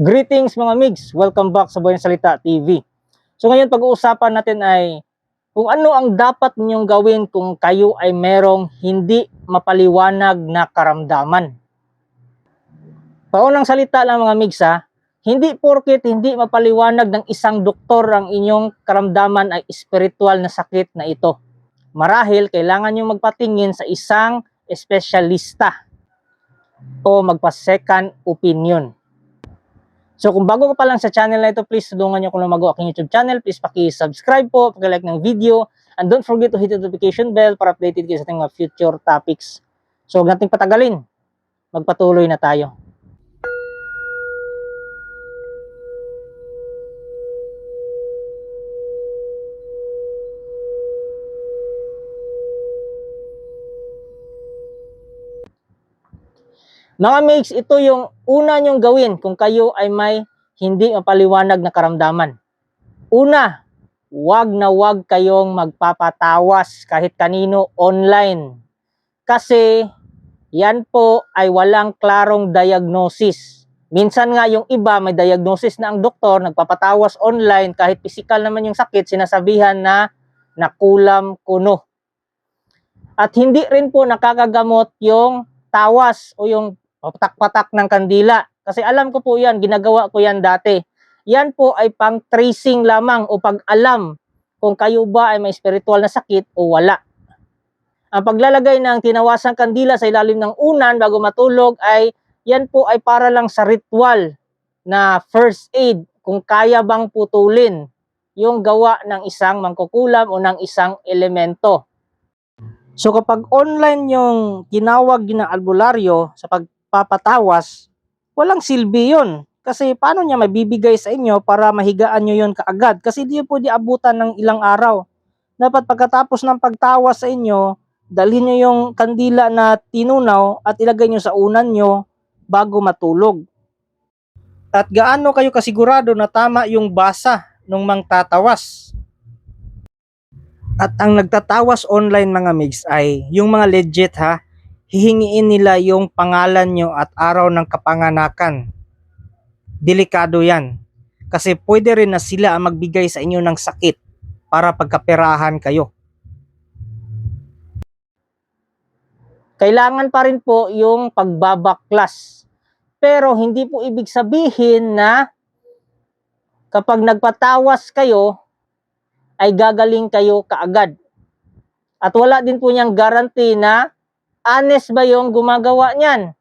Greetings mga migs! Welcome back sa Buhay ng Salita TV. So ngayon pag-uusapan natin ay kung ano ang dapat ninyong gawin kung kayo ay merong hindi mapaliwanag na karamdaman. Paunang salita lang mga migs ha, hindi porket hindi mapaliwanag ng isang doktor ang inyong karamdaman ay spiritual na sakit na ito. Marahil kailangan nyo magpatingin sa isang espesyalista o magpa-second opinion. So kung bago ka pa lang sa channel na ito, please tulungan niyo kung lumago aking YouTube channel. Please paki-subscribe po, paki-like ng video, and don't forget to hit the notification bell para updated kayo sa ating mga future topics. So huwag nating patagalin. Magpatuloy na tayo. Mga ito yung una nyong gawin kung kayo ay may hindi mapaliwanag na karamdaman. Una, wag na wag kayong magpapatawas kahit kanino online. Kasi yan po ay walang klarong diagnosis. Minsan nga yung iba may diagnosis na ang doktor, nagpapatawas online kahit physical naman yung sakit, sinasabihan na nakulam kuno. At hindi rin po nakakagamot yung tawas o yung patak-patak ng kandila. Kasi alam ko po yan, ginagawa ko yan dati. Yan po ay pang tracing lamang o pag-alam kung kayo ba ay may spiritual na sakit o wala. Ang paglalagay ng tinawasang kandila sa ilalim ng unan bago matulog ay yan po ay para lang sa ritual na first aid kung kaya bang putulin yung gawa ng isang mangkukulam o ng isang elemento. So kapag online yung ginawag ng albularyo sa pagpapatawas, walang silbi yun. Kasi paano niya mabibigay sa inyo para mahigaan nyo yun kaagad? Kasi di po di abutan ng ilang araw. Dapat pagkatapos ng pagtawas sa inyo, dalhin nyo yung kandila na tinunaw at ilagay nyo sa unan nyo bago matulog. At gaano kayo kasigurado na tama yung basa nung mang tatawas? At ang nagtatawas online mga migs ay yung mga legit ha, hihingiin nila yung pangalan nyo at araw ng kapanganakan. Delikado yan. Kasi pwede rin na sila ang magbigay sa inyo ng sakit para pagkaperahan kayo. Kailangan pa rin po yung pagbabaklas. Pero hindi po ibig sabihin na kapag nagpatawas kayo, ay gagaling kayo kaagad. At wala din po niyang guarantee na honest ba yung gumagawa niyan.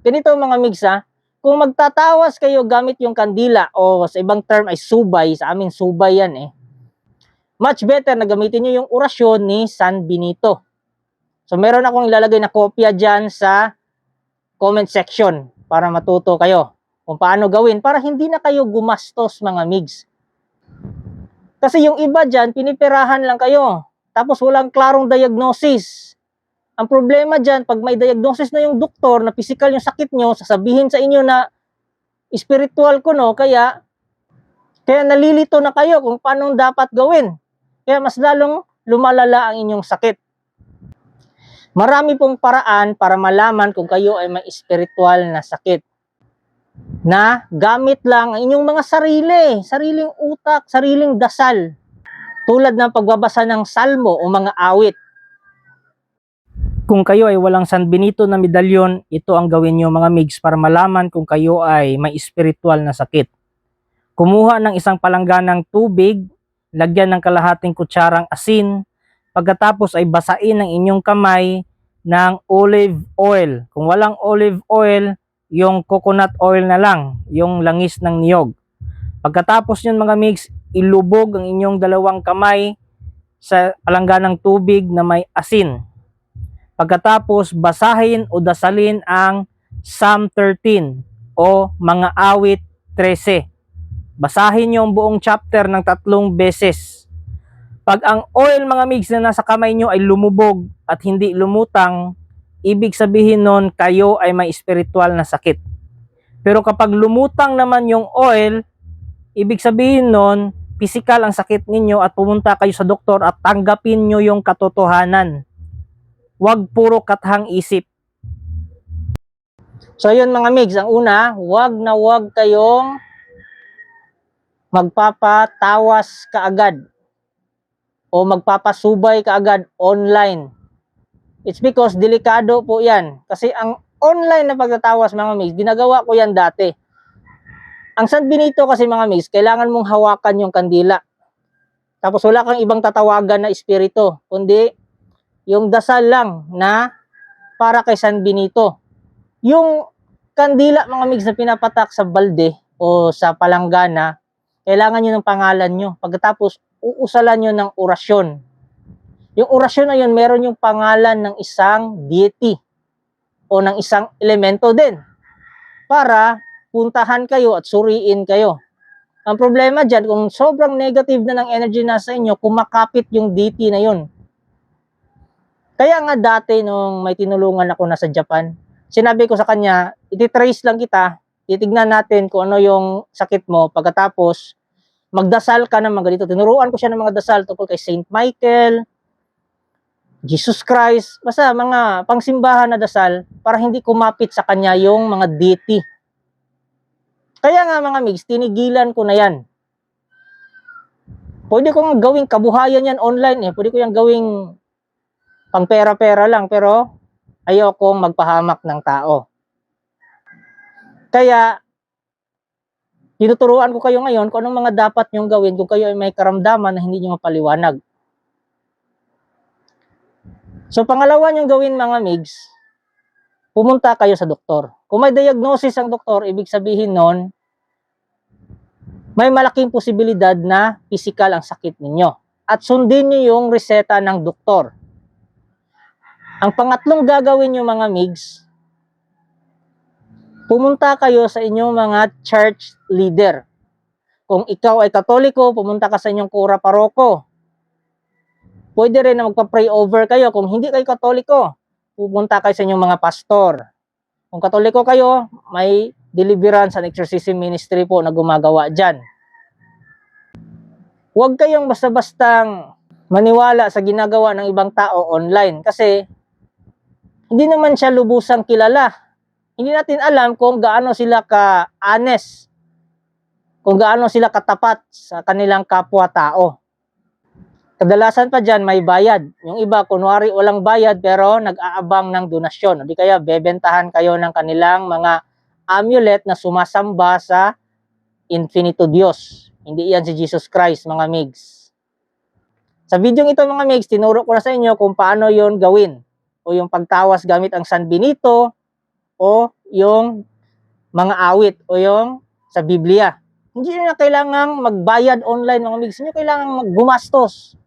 Ganito mga migsa, kung magtatawas kayo gamit yung kandila o sa ibang term ay subay, sa amin subay yan eh. Much better na gamitin nyo yung orasyon ni San Benito. So meron akong ilalagay na kopya dyan sa comment section para matuto kayo kung paano gawin para hindi na kayo gumastos mga migs. Kasi yung iba dyan, pinipirahan lang kayo. Tapos walang klarong diagnosis. Ang problema dyan, pag may diagnosis na yung doktor na physical yung sakit nyo, sasabihin sa inyo na spiritual ko no, kaya kaya nalilito na kayo kung paano dapat gawin. Kaya mas lalong lumalala ang inyong sakit. Marami pong paraan para malaman kung kayo ay may spiritual na sakit na gamit lang ang inyong mga sarili, sariling utak, sariling dasal. Tulad ng pagbabasa ng salmo o mga awit. Kung kayo ay walang San Benito na medalyon, ito ang gawin nyo mga migs para malaman kung kayo ay may spiritual na sakit. Kumuha ng isang palangganang tubig, lagyan ng kalahating kutsarang asin, pagkatapos ay basain ang inyong kamay ng olive oil. Kung walang olive oil, yung coconut oil na lang, yung langis ng niyog. Pagkatapos yun mga mix, ilubog ang inyong dalawang kamay sa palangganang tubig na may asin. Pagkatapos, basahin o dasalin ang Psalm 13 o mga awit 13. Basahin niyo ang buong chapter ng tatlong beses. Pag ang oil mga migs na nasa kamay nyo ay lumubog at hindi lumutang, ibig sabihin nun kayo ay may spiritual na sakit. Pero kapag lumutang naman yung oil, ibig sabihin nun, physical ang sakit ninyo at pumunta kayo sa doktor at tanggapin nyo yung katotohanan. Huwag puro kathang isip. So yun mga migs, ang una, wag na wag kayong magpapatawas kaagad o magpapasubay kaagad online. It's because delikado po yan. Kasi ang online na pagtatawas mga migs, ginagawa ko yan dati. Ang San Benito kasi mga migs, kailangan mong hawakan yung kandila. Tapos wala kang ibang tatawagan na espiritu, kundi yung dasal lang na para kay San Benito. Yung kandila mga migs na pinapatak sa balde o sa palanggana, kailangan nyo ng pangalan nyo. Pagkatapos, uusalan nyo ng orasyon. Yung orasyon na yun, meron yung pangalan ng isang deity o ng isang elemento din para puntahan kayo at suriin kayo. Ang problema dyan, kung sobrang negative na ng energy nasa inyo, kumakapit yung deity na yun. Kaya nga dati nung may tinulungan ako na sa Japan, sinabi ko sa kanya, ititrace lang kita, titignan natin kung ano yung sakit mo, pagkatapos, magdasal ka ng mga ganito. Tinuruan ko siya ng mga dasal tungkol kay Saint Michael, Jesus Christ, basta mga pangsimbahan na dasal para hindi kumapit sa kanya yung mga deity. Kaya nga mga migs, tinigilan ko na yan. Pwede ko nga gawing kabuhayan yan online eh. Pwede ko yan gawing pang pera-pera lang pero ayokong magpahamak ng tao. Kaya tinuturuan ko kayo ngayon kung anong mga dapat nyong gawin kung kayo ay may karamdaman na hindi nyo mapaliwanag. So pangalawa nyong gawin mga migs, pumunta kayo sa doktor. Kung may diagnosis ang doktor, ibig sabihin nun, may malaking posibilidad na physical ang sakit ninyo. At sundin nyo yung reseta ng doktor. Ang pangatlong gagawin nyo mga migs, pumunta kayo sa inyong mga church leader. Kung ikaw ay katoliko, pumunta ka sa inyong kura paroko. Pwede rin na magpa-pray over kayo. Kung hindi kayo katoliko, pupunta kayo sa inyong mga pastor. Kung katoliko kayo, may deliverance and exorcism ministry po na gumagawa dyan. Huwag kayong basta-bastang maniwala sa ginagawa ng ibang tao online kasi hindi naman siya lubusang kilala. Hindi natin alam kung gaano sila ka-honest, kung gaano sila katapat sa kanilang kapwa-tao. Kadalasan pa dyan may bayad. Yung iba, kunwari walang bayad pero nag-aabang ng donasyon. O di kaya bebentahan kayo ng kanilang mga amulet na sumasamba sa infinito Diyos. Hindi yan si Jesus Christ, mga migs. Sa video ito, mga migs, tinuro ko na sa inyo kung paano yon gawin. O yung pagtawas gamit ang San Benito o yung mga awit o yung sa Biblia. Hindi nyo na kailangang magbayad online, mga migs. Hindi nyo kailangang gumastos.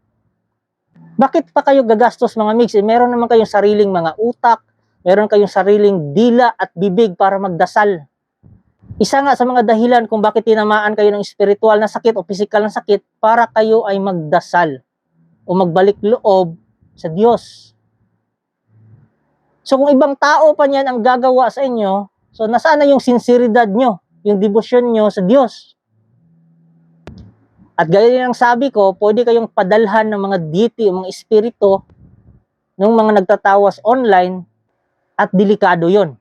Bakit pa kayo gagastos mga mix? Eh, meron naman kayong sariling mga utak, meron kayong sariling dila at bibig para magdasal. Isa nga sa mga dahilan kung bakit tinamaan kayo ng spiritual na sakit o physical na sakit para kayo ay magdasal o magbalik loob sa Diyos. So kung ibang tao pa niyan ang gagawa sa inyo, so nasaan na yung sinseridad nyo, yung devotion nyo sa Diyos? At gaya din ang sabi ko, pwede kayong padalhan ng mga deity, mga espiritu, ng mga nagtatawas online, at delikado yon.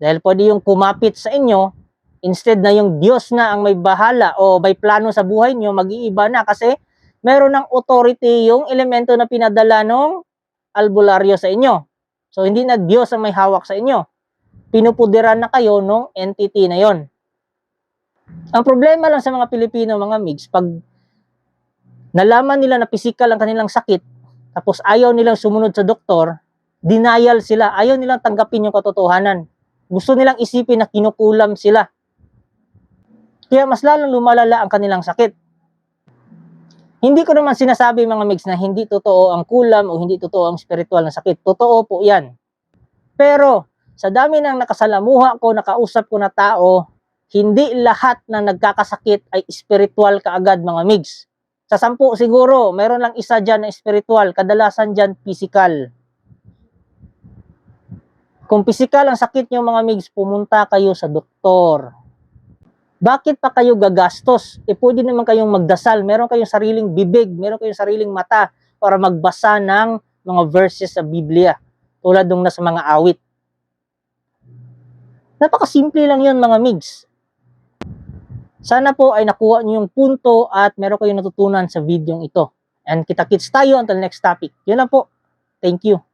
Dahil pwede yung kumapit sa inyo, instead na yung Diyos na ang may bahala o may plano sa buhay nyo, mag-iiba na kasi meron ng authority yung elemento na pinadala ng albularyo sa inyo. So, hindi na Diyos ang may hawak sa inyo. Pinupudiran na kayo ng entity na yon. Ang problema lang sa mga Pilipino, mga migs, pag nalaman nila na physical ang kanilang sakit, tapos ayaw nilang sumunod sa doktor, denial sila, ayaw nilang tanggapin yung katotohanan. Gusto nilang isipin na kinukulam sila. Kaya mas lalong lumalala ang kanilang sakit. Hindi ko naman sinasabi mga migs na hindi totoo ang kulam o hindi totoo ang spiritual na sakit. Totoo po yan. Pero sa dami ng nakasalamuha ko, nakausap ko na tao, hindi lahat na nagkakasakit ay spiritual kaagad mga migs. Sa sampu siguro, meron lang isa dyan na spiritual, kadalasan dyan physical. Kung physical ang sakit nyo mga migs, pumunta kayo sa doktor. Bakit pa kayo gagastos? E pwede naman kayong magdasal, meron kayong sariling bibig, meron kayong sariling mata para magbasa ng mga verses sa Biblia tulad nung nasa mga awit. Napakasimple lang yun mga migs. Sana po ay nakuha niyo yung punto at meron kayong natutunan sa video ito. And kita-kits tayo until next topic. Yun lang po. Thank you.